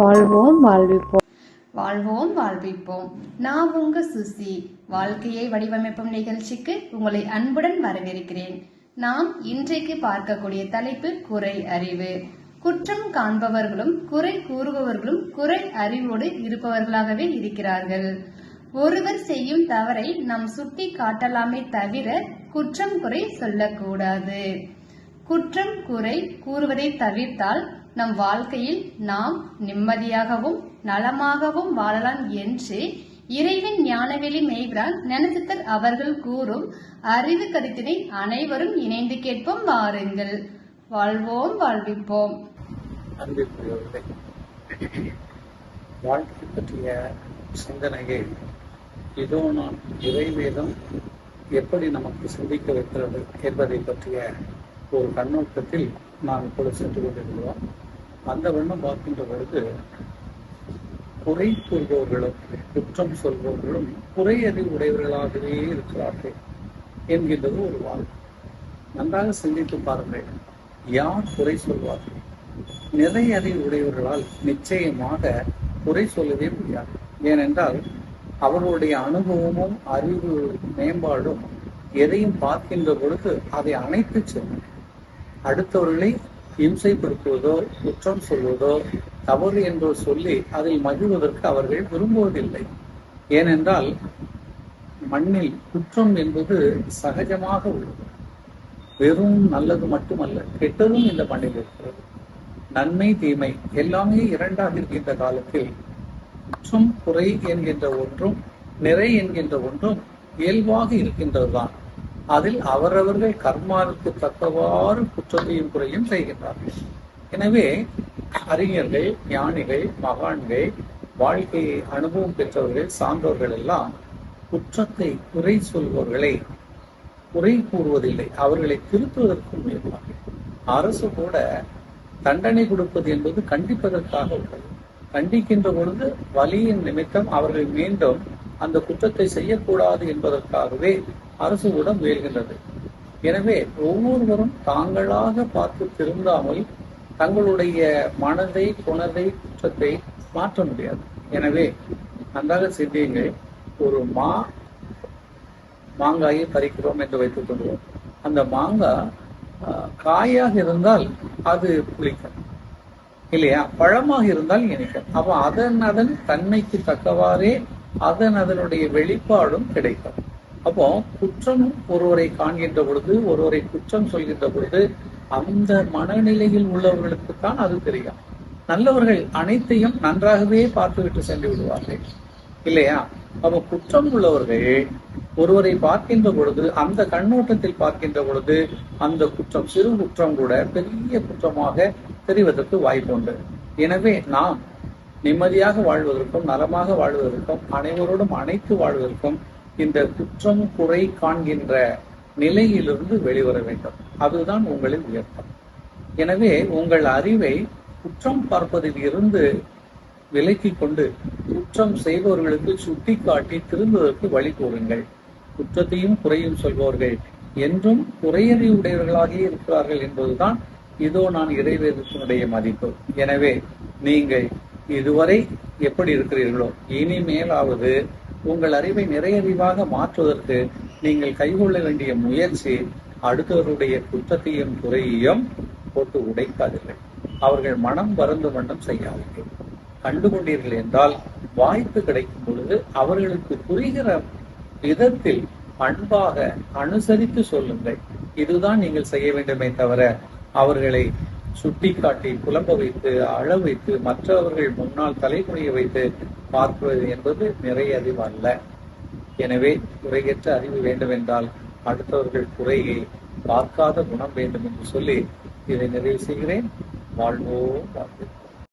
வாழ்வோம் வாழ்விப்போம். வாழ்வோம் வாழ்விப்போம். நான் உங்க சுசி. வாழ்க்கையை வடிவமைப்பும் நிகழ்ச்சிக்கு உங்களை அன்புடன் வரவேற்கிறேன். நாம் இன்றைக்கு பார்க்கக்கூடிய தலைப்பு குறை அறிவு. குற்றம் காண்பவர்களும் குறை கூறுபவர்களும் குறை அறிவோடு இருப்பவர்களாகவே இருக்கிறார்கள். ஒருவர் செய்யும் தவறை நாம் சுட்டி காட்டலாமே தவிர குற்றம் குறை சொல்லக்கூடாது. குற்றம் குறை கூறுவதை தவிர்த்தால் நம் வாழ்க்கையில் நாம் நிம்மதியாகவும் நலமாகவும் வாழலாம் என்று இறைவன் ஞானவெளி மெய்வரான் ஞானசித்தர் அவர்கள் கூறும் அறிவு கருத்தினை அனைவரும் இணைந்து கேட்போம் வாருங்கள். வாழ்வோம் வாழ்விப்போம். வாழ்க்கை பற்றிய சிந்தனையை இதோ நான் இறைவேதம் எப்படி நமக்கு சிந்திக்க வைக்கிறது என்பதை பற்றிய ஒரு கண்ணோட்டத்தில் நாம் இப்பொழுது சென்று கொண்டிருக்கிறோம். அந்த வண்ணம் பார்க்கின்ற பொழுது குறை கூறுபவர்களும் குற்றம் சொல்பவர்களும் குறை அறிவு உடையவர்களாகவே இருக்கிறார்கள் என்கின்றது ஒரு வாழ்க்கை. நன்றாக சிந்தித்து பாருங்கள். யார் குறை சொல்வார்கள்? நிறைய அறிவு உடையவர்களால் நிச்சயமாக குறை சொல்லவே முடியாது. ஏனென்றால் அவர்களுடைய அனுபவமும் அறிவு மேம்பாடும் எதையும் பார்க்கின்ற பொழுது அதை அணைத்து செல்லும். அடுத்தவர்களை இம்சைப்படுத்துவதோ குற்றம் சொல்வதோ தவறு என்றோ சொல்லி அதில் மகிழ்வதற்கு அவர்கள் விரும்புவதில்லை. ஏனென்றால் மண்ணில் குற்றம் என்பது சகஜமாக உள்ளது. வெறும் நல்லது மட்டுமல்ல கெட்டதும் இந்த மண்ணில் இருக்கிறது. நன்மை தீமை எல்லாமே இரண்டாக இருக்கின்ற காலத்தில் குற்றம் குறை என்கின்ற ஒன்றும் நிறை என்கின்ற ஒன்றும் இயல்பாக இருக்கின்றதுதான். அதில் அவரவர்கள் கர்மாவிற்கு தக்கவாறு குற்றத்தையும் குறையும் செய்கின்றார்கள். எனவே அறிஞர்கள் ஞானிகள் மகான்கள் வாழ்க்கையை அனுபவம் பெற்றவர்கள் சான்றோர்கள் எல்லாம் குற்றத்தை குறை சொல்பவர்களை குறை கூறுவதில்லை. அவர்களை திருத்துவதற்கு முயல்வார்கள் அரசு கூட தண்டனை கொடுப்பது என்பது கண்டிப்பதற்காக உள்ளது. கண்டிக்கின்ற பொழுது வலியின் நிமித்தம் அவர்கள் மீண்டும் அந்த குற்றத்தை செய்யக்கூடாது என்பதற்காகவே அரசு கூட முயல்கின்றது. எனவே ஒவ்வொருவரும் தாங்களாக பார்த்து திருந்தாமல் தங்களுடைய மனதை குணத்தை குற்றத்தை மாற்ற முடியாது. எனவே நன்றாக சிந்தியுங்கள். ஒரு மா மாங்காயை பறிக்கிறோம் என்று வைத்துக் கொள்வோம். அந்த மாங்காய் ஆஹ், காயாக இருந்தால் அது புளிக்கும். இல்லையா? பழமாக இருந்தால் இணைக்கும் அப்ப அதன் அதன் தன்மைக்கு தக்கவாறே அதன் அதனுடைய வெளிப்பாடும் கிடைக்கும். அப்போ குற்றம் ஒருவரை காண்கின்ற பொழுது ஒருவரை குற்றம் சொல்கின்ற பொழுது அந்த மனநிலையில் உள்ளவர்களுக்கு தான் அது தெரியும். நல்லவர்கள் அனைத்தையும் நன்றாகவே பார்த்துவிட்டு சென்று விடுவார்கள். இல்லையா? அப்ப குற்றம் உள்ளவர்கள் ஒருவரை பார்க்கின்ற பொழுது அந்த கண்ணோட்டத்தில் பார்க்கின்ற பொழுது அந்த குற்றம் சிறு குற்றம் கூட பெரிய குற்றமாக தெரிவதற்கு வாய்ப்பு உண்டு. எனவே நாம் நிம்மதியாக வாழ்வதற்கும் நலமாக வாழ்வதற்கும் அனைவரோடும் அனைத்து வாழ்வதற்கும் இந்த குற்றம் குறை காண்கின்ற நிலையிலிருந்து வெளிவர வேண்டும். அதுதான் உங்களின் உயர்த்தம் எனவே உங்கள் அறிவை குற்றம் பார்ப்பதில் இருந்து விலக்கி கொண்டு குற்றம் செய்பவர்களுக்கு சுட்டிக்காட்டி திரும்புவதற்கு வழி கூறுங்கள். குற்றத்தையும் குறையும் சொல்பவர்கள் என்றும் குறையறிவுடையவர்களாகவே இருக்கிறார்கள் என்பதுதான் இதோ நான் இறைவேதத்தினுடைய மதிப்பு. எனவே நீங்கள் இதுவரை எப்படி இருக்கிறீர்களோ இனிமேலாவது உங்கள் அறிவை நிறையறிவாக மாற்றுவதற்கு நீங்கள் கைகொள்ள வேண்டிய முயற்சி அடுத்தவருடைய குற்றத்தையும் குறையையும் போட்டு உடைக்காதீர்கள். அவர்கள் மனம் வறந்து வண்ணம் செய்யாதீர்கள். கண்டுகொண்டீர்கள் என்றால் வாய்ப்பு கிடைக்கும் பொழுது அவர்களுக்கு புரிகிற விதத்தில் அன்பாக அனுசரித்து சொல்லுங்கள். இதுதான் நீங்கள் செய்ய வேண்டுமே தவிர அவர்களை சுட்டிக்காட்டி புலம்ப வைத்து அழ வைத்து மற்றவர்கள் முன்னால் தலைமுறைய வைத்து பார்ப்பது என்பது நிறைய அறிவு அல்ல எனவே குறையற்ற அறிவு வேண்டுமென்றால் அடுத்தவர்கள் குறையை பார்க்காத குணம் வேண்டும் என்று சொல்லி இதை நிறைவு செய்கிறேன். வாழ்வோ வாழ்வு